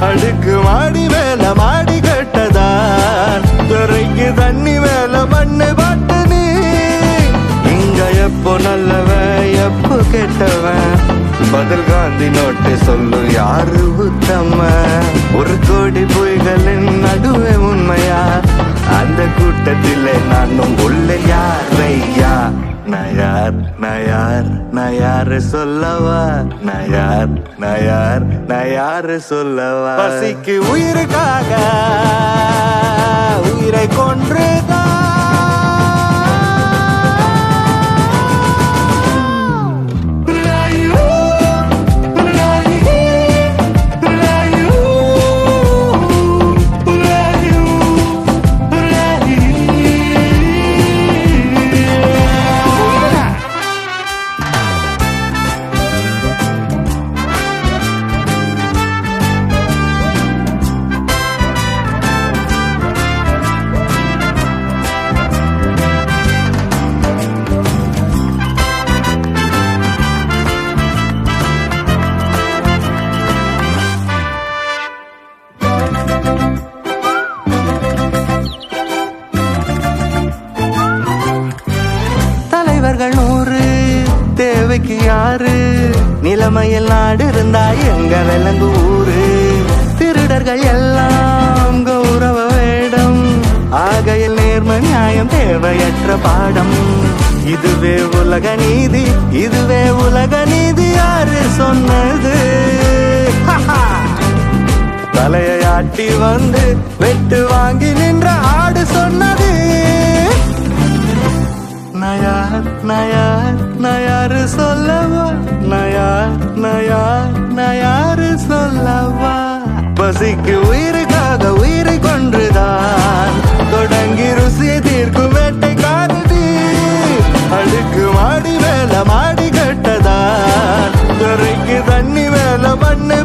அடுக்கு மாடி மேல மாடி கட்டதான். துறைக்கு தண்ணி மேல மண்ணு பாட்டு நீ இங்க எப்போ நல்லவன் எப்போ கெட்டவன்? பதில் காந்தி நோட்டு சொல்லு யாரு உத்தம்ம ஒரு கோடி பொய்களின் நடுவே உன் நான் யார் நான் யாரு சொல்லவா? நான் யார் நான் யார் நான் யாரு சொல்லவா? பசிக்கு உயிருக்காக உயிரை கொன்றுதான். நிலைமையில் நாடு இருந்தா எங்க விலங்கு ஊரு திருடர்கள் எல்லாம் கௌரவ வேடம். ஆகையில் நேர்ம நியாயம் தேவையற்ற பாடம். இதுவே உலக நீதி இதுவே உலக நீதி யாரு சொன்னது? தலையை ஆட்டி வந்து வெட்டு வாங்கி நின்ற ஆடு சொன்னது. நயார் நயார் நயாரு சொல்ல நான் யார் நான் யாரு சொல்லவா? பசிக்கு உயிருக்காக உயிரை கொன்றுதான். தொடங்கி ருசி தீர்க்கும் வேட்டை காதடி. அடுக்கு மாடி வேலை மாடி கட்டதான். துறைக்கு தண்ணி வேலை மண்ணு